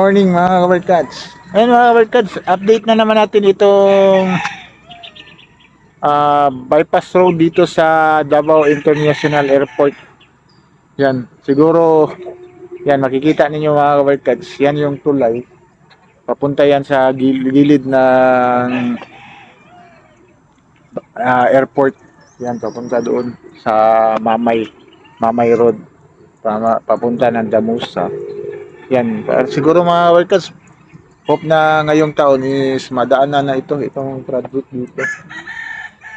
Morning mga kabarkads. Ayun mga kabarkads, update na naman natin itong ah, bypass road dito sa Davao International Airport. Yan, siguro yan makikita ninyo mga kabarkads, yan yung tulay. Papunta yan sa gil- gilid ng ah, airport. Yan, papunta doon sa Mamay, Mamay Road. Papunta ng Damusa. Yan, siguro mga workers, hope na ngayong taon is madaanan na ito, itong project dito.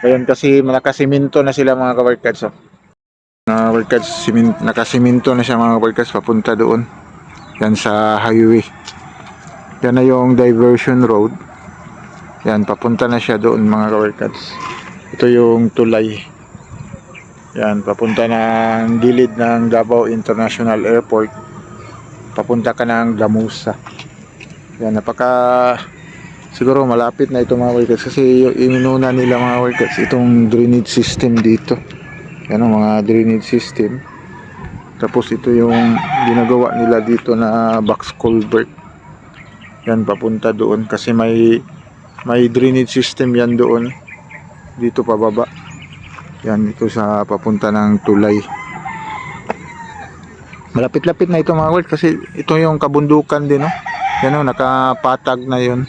Ngayon kasi nakasiminto na sila mga ka-workers. Oh. Mga workers, simin, nakasiminto na siya mga workers papunta doon. Yan sa highway. Yan na yung diversion road. Yan, papunta na siya doon mga ka-workers. Ito yung tulay. Yan, papunta ng gilid ng Davao International Airport papunta ka ng Gamusa. Yan, napaka siguro malapit na ito mga workers kasi yung inuna nila mga workers itong drainage system dito. Yan ang mga drainage system. Tapos ito yung ginagawa nila dito na box culvert. Yan papunta doon kasi may may drainage system yan doon dito pababa. Yan ito sa papunta ng tulay. Malapit-lapit na ito mga world kasi ito yung kabundukan din no. Yan o, nakapatag na yun.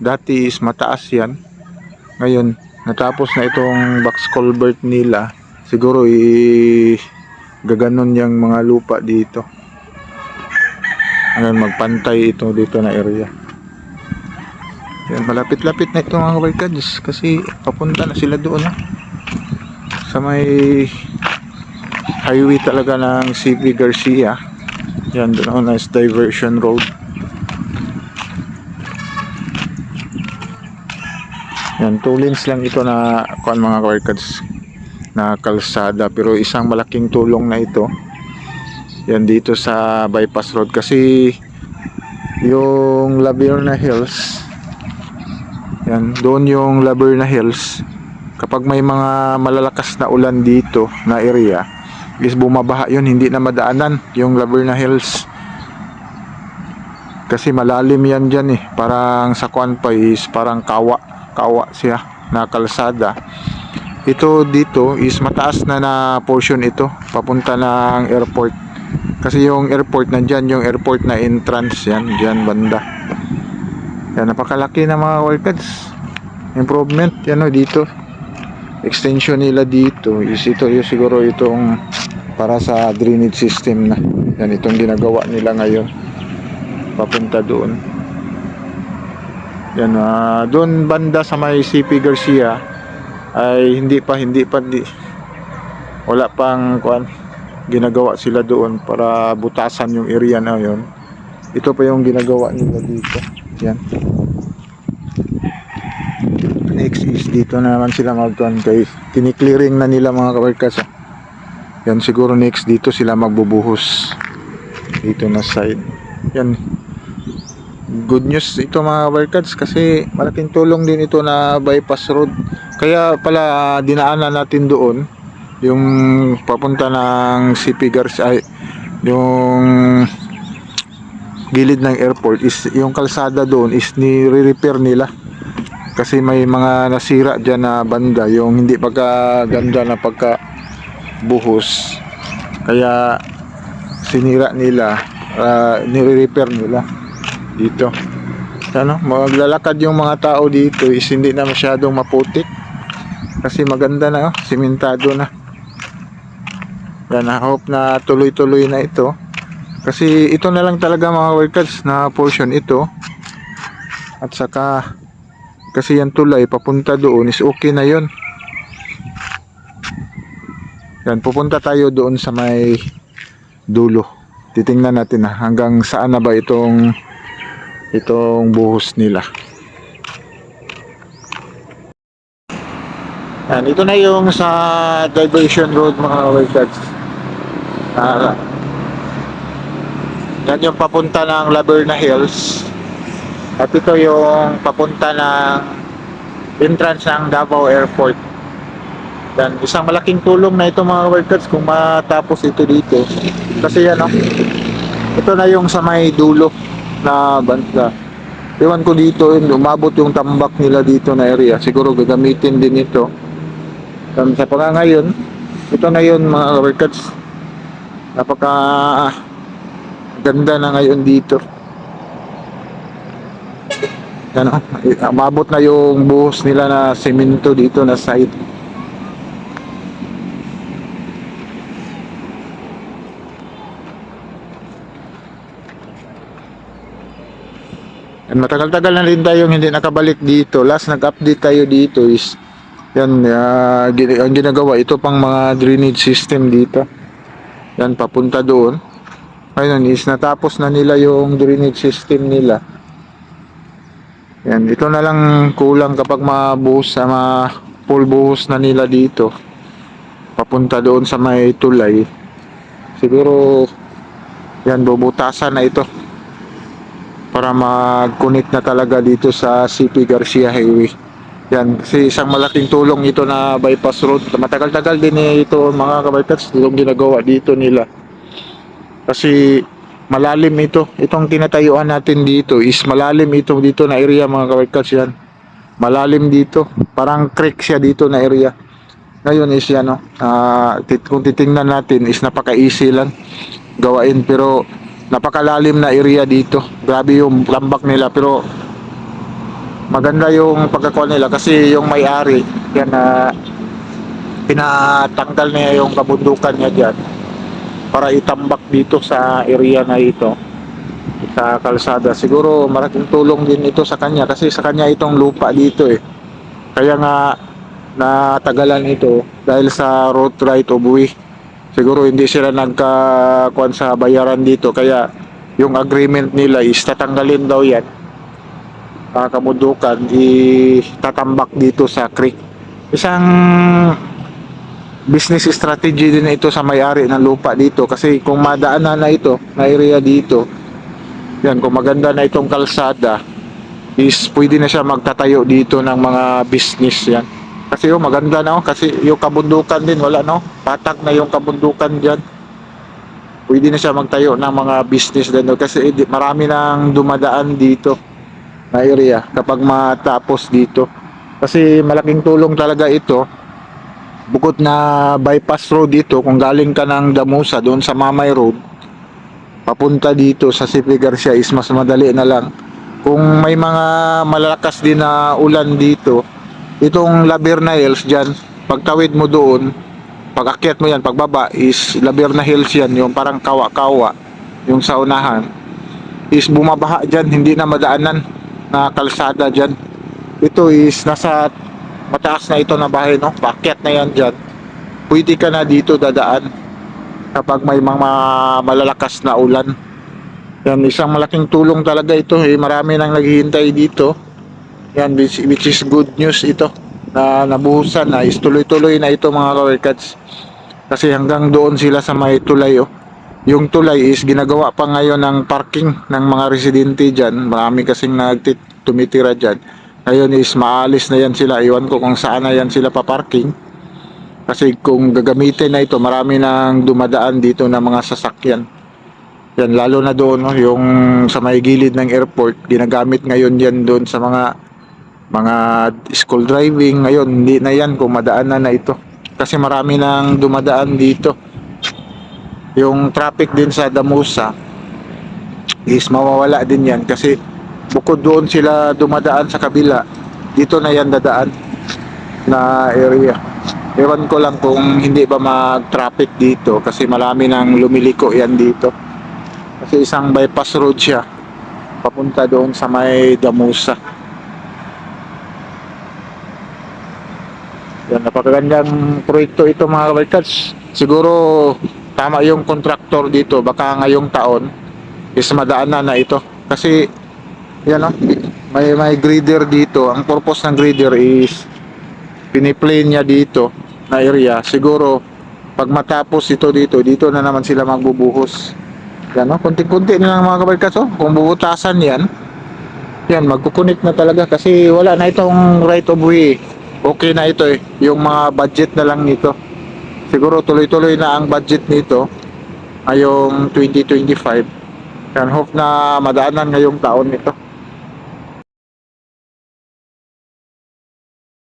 Dati is mataas yan. Ngayon, natapos na itong box culvert nila. Siguro i gaganon yung mga lupa dito. Ngayon, magpantay ito dito na area. Yan, malapit-lapit na ito mga kabarkads kasi papunta na sila doon no? sa may highway talaga ng CP Garcia. Yan, doon na is diversion road. Yan, two lanes lang ito na kuan mga kabarkads na kalsada pero isang malaking tulong na ito. Yan dito sa bypass road kasi yung Laverna Hills yan, doon yung Laverna Hills kapag may mga malalakas na ulan dito na area is bumabaha yun hindi na madaanan yung Laverna Hills. Kasi malalim yan dyan eh. Parang sa Kwan pa is parang kawa kawa siya na kalsada. Ito dito is mataas na na portion ito papunta ng airport. Kasi yung airport nandyan yung airport na entrance yan dyan banda. Yan napakalaki na mga workers. Improvement yan o dito. Extension nila dito is ito yung siguro itong para sa drainage system na. Yan itong ginagawa nila ngayon. Papunta doon. Yan ah, doon banda sa may CP Garcia ay hindi pa hindi pa di, wala pang kuan ginagawa sila doon para butasan yung area na yon ito pa yung ginagawa nila dito. Yan. Next is dito na naman sila magkuhan kay kiniklearing na nila mga kabarkas ah. Yan siguro next dito sila magbubuhos. Dito na side. Yan. Good news ito mga kabarkas kasi malaking tulong din ito na bypass road. Kaya pala dinaanan natin doon yung papunta ng CP Garcia ay, yung gilid ng airport is yung kalsada doon is ni-repair nila. Kasi may mga nasira dyan na banda yung hindi pagkaganda na pagka buhos. Kaya sinira nila uh, nire-repair nila dito. Ano, maglalakad yung mga tao dito is hindi na masyadong maputik. Kasi maganda na oh, simentado na. Yan I hope na tuloy-tuloy na ito. Kasi ito na lang talaga mga workers na portion ito. At saka kasi yan tulay papunta doon is okay na yon yan pupunta tayo doon sa may dulo. Titingnan natin na hanggang saan na ba itong itong buhos nila. Yan ito na yung sa diversion road mga workers ah yan yung papunta ng Laverna Hills. At ito yung papunta ng entrance ng Davao Airport. Yan, isang malaking tulong na ito mga workers kung matapos ito dito. Kasi yan oh, ito na yung sa may dulo. na banda. Ewan ko dito, umabot yung tambak nila dito na area. Siguro gagamitin din ito. Um, sa pagka ngayon, ito na yun mga workers. Napaka ganda na ngayon dito. Ano, umabot na yung buhos nila na semento dito na side. Matagal-tagal na rin tayong hindi nakabalik dito. Last nag-update tayo dito is yan, ah, gin- ang ginagawa, ito pang mga drainage system dito. Yan, papunta doon. Ngayon is natapos na nila yung drainage system nila. Yan, ito na lang kulang kapag mabuhos sa mga full buhos na nila dito. Papunta doon sa may tulay. Siguro yan, bubutasan na ito para mag-connect na talaga dito sa CP Garcia Highway. Yan, kasi isang malaking tulong ito na bypass road. Matagal-tagal din eh ito mga kabaypers, yung ginagawa dito nila. Kasi malalim ito. Itong tinatayuan natin dito is malalim ito dito na area mga kabaypers yan. Malalim dito. Parang creek siya dito na area. Ngayon is yan, no? ah, tit- kung titingnan natin is napaka-easy lang gawain pero napakalalim na area dito. Grabe yung lambak nila pero maganda yung pagkakuha nila kasi yung may-ari yan na pinatanggal niya yung kabundukan niya diyan para itambak dito sa area na ito sa kalsada. Siguro malaking tulong din ito sa kanya kasi sa kanya itong lupa dito eh. Kaya nga natagalan ito dahil sa road right of way. Siguro hindi sila nagkakuan sa bayaran dito kaya yung agreement nila is tatanggalin daw yan. Uh, kamundukan itatambak dito sa creek. Isang business strategy din ito sa may-ari ng lupa dito kasi kung madaanan na ito na area dito yan kung maganda na itong kalsada is pwede na siya magtatayo dito ng mga business yan. Kasi yung maganda na oh, kasi yung kabundukan din wala no patak na yung kabundukan dyan pwede na siya magtayo ng mga business no? kasi marami nang dumadaan dito na area kapag matapos dito kasi malaking tulong talaga ito bukod na bypass road dito kung galing ka ng Damusa doon sa Mamay Road papunta dito sa Sipi Garcia is mas madali na lang kung may mga malalakas din na ulan dito itong Laberna Hills dyan pagtawid mo doon pag akyat mo yan, pagbaba is Laberna Hills yan, yung parang kawa-kawa, yung sa unahan, is bumabaha dyan, hindi na madaanan na kalsada dyan. Ito is nasa mataas na ito na bahay, no? Pakyat na yan dyan. Pwede ka na dito dadaan kapag may mga malalakas na ulan. Yan, isang malaking tulong talaga ito. Eh. Marami nang naghihintay dito. Yan, which, which is good news ito na nabuhusan na is tuloy-tuloy na ito mga kawerkats kasi hanggang doon sila sa may tulay oh. yung tulay is ginagawa pa ngayon ng parking ng mga residente dyan. Marami kasing nagtit tumitira dyan. Ngayon is maalis na yan sila. Iwan ko kung saan na yan sila paparking. Kasi kung gagamitin na ito marami nang dumadaan dito na mga sasakyan. Yan lalo na doon no, yung sa may gilid ng airport ginagamit ngayon yan doon sa mga mga school driving ngayon hindi na yan kung madaan na na ito. Kasi marami nang dumadaan dito. Yung traffic din sa Damusa is mawawala din yan. Kasi bukod doon sila dumadaan sa kabila dito na yan dadaan na area. Ewan ko lang kung hindi ba mag traffic dito kasi marami nang lumiliko yan dito. Kasi isang bypass road siya papunta doon sa may Damusa napakagandang proyekto ito mga kabarkats. Siguro tama yung kontraktor dito. Baka ngayong taon is madaan na na ito. Kasi yan o, may, may grader dito. Ang purpose ng grader is piniplane niya dito na area. Siguro pag matapos ito dito, dito na naman sila magbubuhos. Yan o, kunti-kunti na lang mga kabarkats. Oh. Kung bubutasan yan, yan, magkukunik na talaga kasi wala na itong right of way okay na ito eh. Yung mga budget na lang nito. Siguro tuloy-tuloy na ang budget nito ngayong 2025. Yan, hope na madaanan ngayong taon ito.